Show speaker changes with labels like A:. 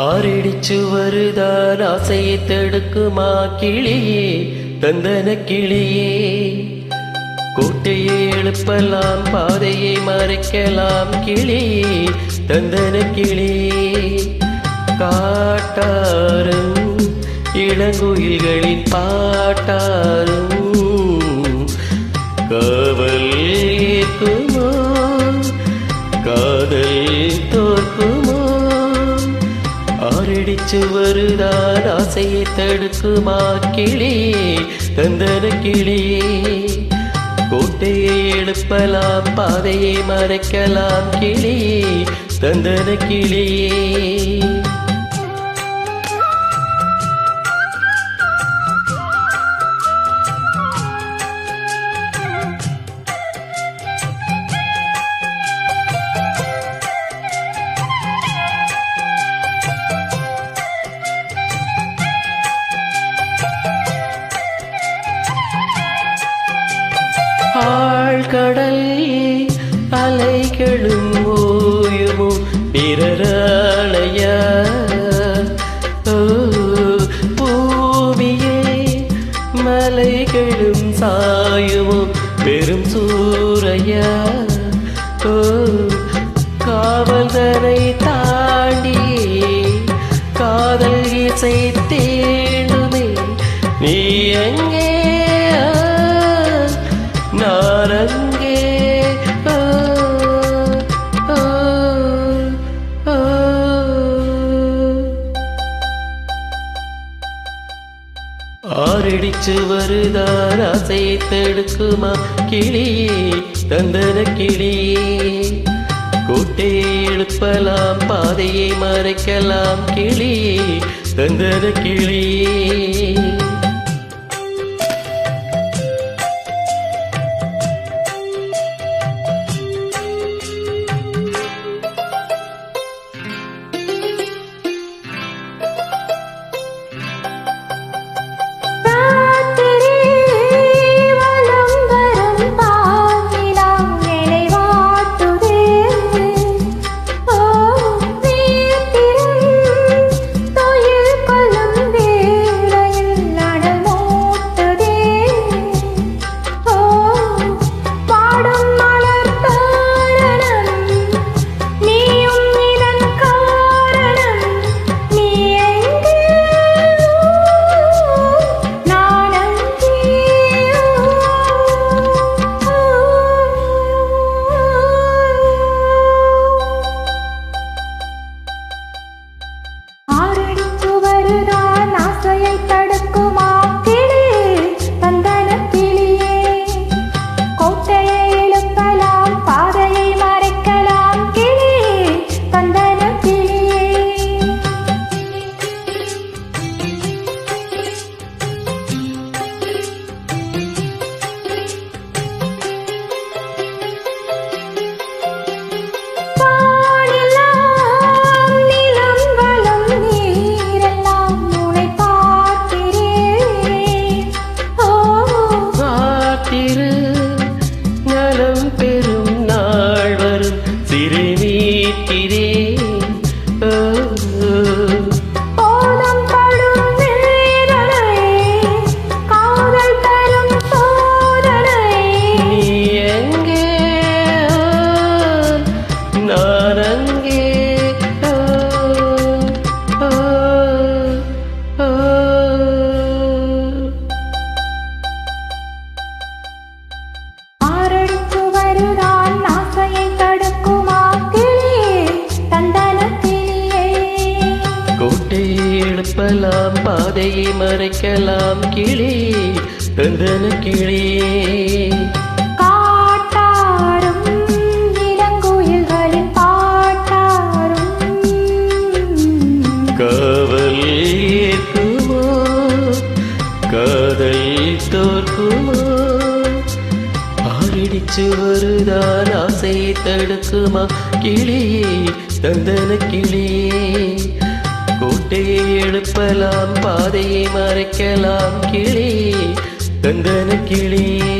A: ஆரடிச்சு வருதான் ஆசையை தடுக்குமா கிளியே? தந்தன கிளியே. கோட்டையை எழுப்பலாம் பாதையை மறைக்கலாம் கிளியே. தந்தன கிளியே. காட்டாரும் இளங்குயில்களின் பாட்டாரும். காவல் ஏற்கும் ஆரடிச்சு வருதால் ஆசையை தடுக்குமா கிளியே தந்தன கிளியே கோட்டையை எழுப்பலாம் பாதையை மறைக்கலாம் கிளியே தந்தன கிளியே கடல் அலைகளும் ஓயுமோ? பிறராளைய பூமியே மலைகளும் சாயுமோ? பெரும் சூறைய ஓ காவல்தனை தாண்டி காதல் இசை தேடுமே. நீ எங்கே ஆரடிச்சு வருதான் ஆசையை தடுக்குமா? கிளியே தந்தன கிளியே கோட்டையை எழுப்பலாம் பாதையை மறைக்கலாம். கிளியே தந்தன கிளியே
B: எழுப்பலாம் பாதையை மறைக்கலாம் கிளியே தந்தன கிளியே காட்டாரும் இளங்குயில்களின் பாட்டாரும்.
A: காவல் ஏற்குமோ காதல் தோற்குமோ? ஆரடிச்சு வருதான் ஆசையை தடுக்குமா? கிளியே தந்தன கிளியே கோட்டையை எழுப்பலாம் பாதையை மறைக்கலாம் கிளி தந்தன கிளியே